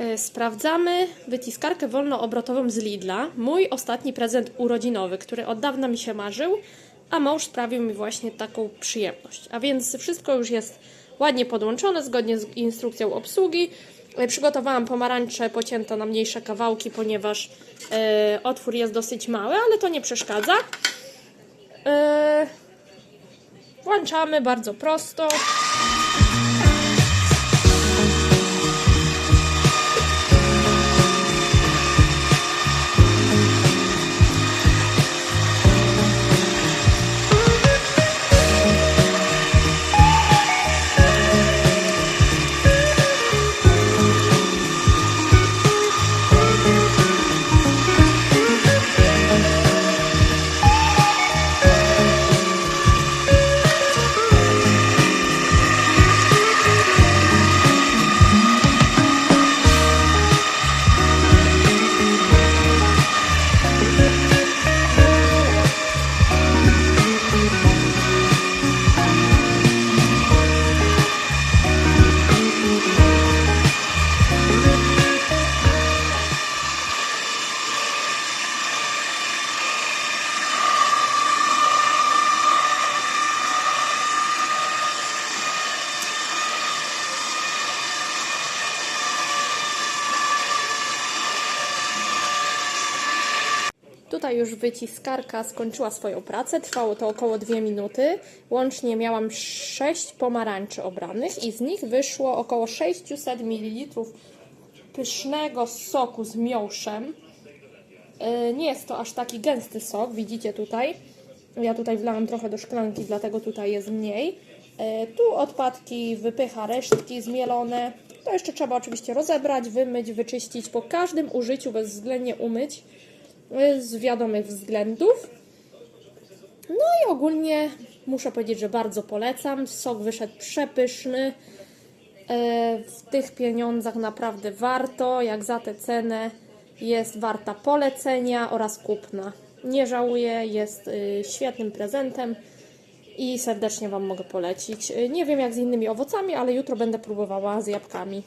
E, Sprawdzamy wyciskarkę wolnoobrotową z Lidla. Mój ostatni prezent urodzinowy, który od dawna mi się marzył, a mąż sprawił mi właśnie taką przyjemność. A więc wszystko już jest ładnie podłączone zgodnie z instrukcją obsługi. E, Przygotowałam pomarańcze pocięte na mniejsze kawałki, ponieważ e, otwór jest dosyć mały, ale to nie przeszkadza. E, włączamy bardzo prosto. Tutaj już wyciskarka skończyła swoją pracę. Trwało to około 2 minuty. Łącznie miałam 6 pomarańczy obranych i z nich wyszło około 600 ml pysznego soku z miąższem. Yy, Nie jest to aż taki gęsty sok, widzicie tutaj. Ja tutaj wlałam trochę do szklanki, dlatego tutaj jest mniej. Yy, Tu odpadki wypycha resztki zmielone. To jeszcze trzeba oczywiście rozebrać, wymyć, wyczyścić. Po każdym użyciu bezwzględnie umyć z wiadomych względów. No i ogólnie muszę powiedzieć, że bardzo polecam. Sok wyszedł przepyszny. E, W tych pieniądzach naprawdę warto, jak za tę cenę jest warta polecenia oraz kupna. Nie żałuję, jest y, świetnym prezentem i serdecznie Wam mogę polecić. Y, Nie wiem jak z innymi owocami, ale jutro będę próbowała z jabłkami.